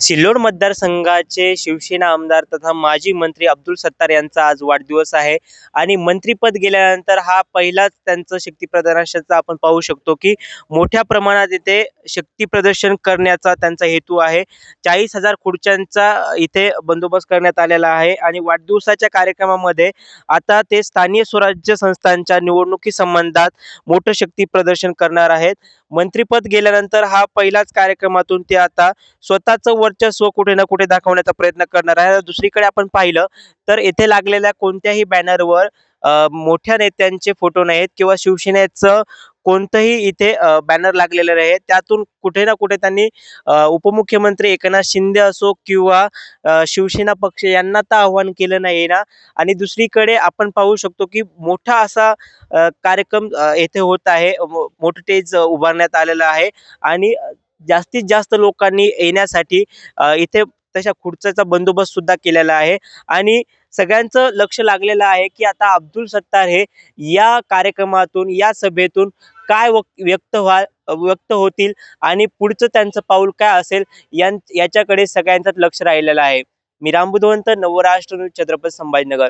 सिल्लोड मतदारसंघाचे शिवसेना आमदार तथा माजी मंत्री अब्दुल सत्तार यांचा आज वाढदिवस आहे. आणि मंत्रीपद गेल्यानंतर हा पहिलाच त्यांचं शक्तीप्रदर्शनाचा आपण पाहू शकतो की मोठ्या प्रमाणात इथे शक्ती प्रदर्शन करण्याचा त्यांचा हेतू आहे. चाळीस हजार खुर्च्यांचा इथे बंदोबस्त करण्यात आलेला आहे आणि वाढदिवसाच्या कार्यक्रमामध्ये आता ते स्थानीय स्वराज्य संस्थांच्या निवडणुकी संबंधात मोठं शक्ती प्रदर्शन करणार आहेत. मंत्रीपद गेल्यानंतर हा पहिलाच कार्यक्रमातून ते आता स्वतःचं वर्चस्व कुठे ना कुठे दाखवण्याचा प्रयत्न करणार आहे. दुसरीकडे आपण पाहिलं तर येथे लागलेल्या कोणत्याही बॅनरवर मोठ्या नेत्यांचे फोटो नाहीत किंवा शिवसेनेचं कोणतंही इथे बॅनर लागलेलं नाही. त्यातून कुठे ना कुठे त्यांनी उपमुख्यमंत्री एकनाथ शिंदे असो किंवा शिवसेना पक्ष यांना तर आव्हान केलं नाही ना. आणि दुसरीकडे आपण पाहू शकतो की मोठा असा कार्यक्रम येथे होत आहे. मो- मोठं स्टेज उभारण्यात आलेलं आहे. आणि जास्तीत जास्त लोकांनी येण्यासाठी इथे तशा खुर्च्याचा बंदोबस्त सुद्धा केलेला आहे. आणि सगळ्यांचं लक्ष लागलेलं आहे की आता अब्दुल सत्तार हे या कार्यक्रमातून या सभेतून काय व्यक्त व्हा व्यक्त होतील आणि पुढचं त्यांचं पाऊल काय असेल यां याच्याकडे सगळ्यांचं लक्ष राहिलेलं आहे. मी रामबुधवंत नवराष्ट्र न्यूज छत्रपती संभाजीनगर.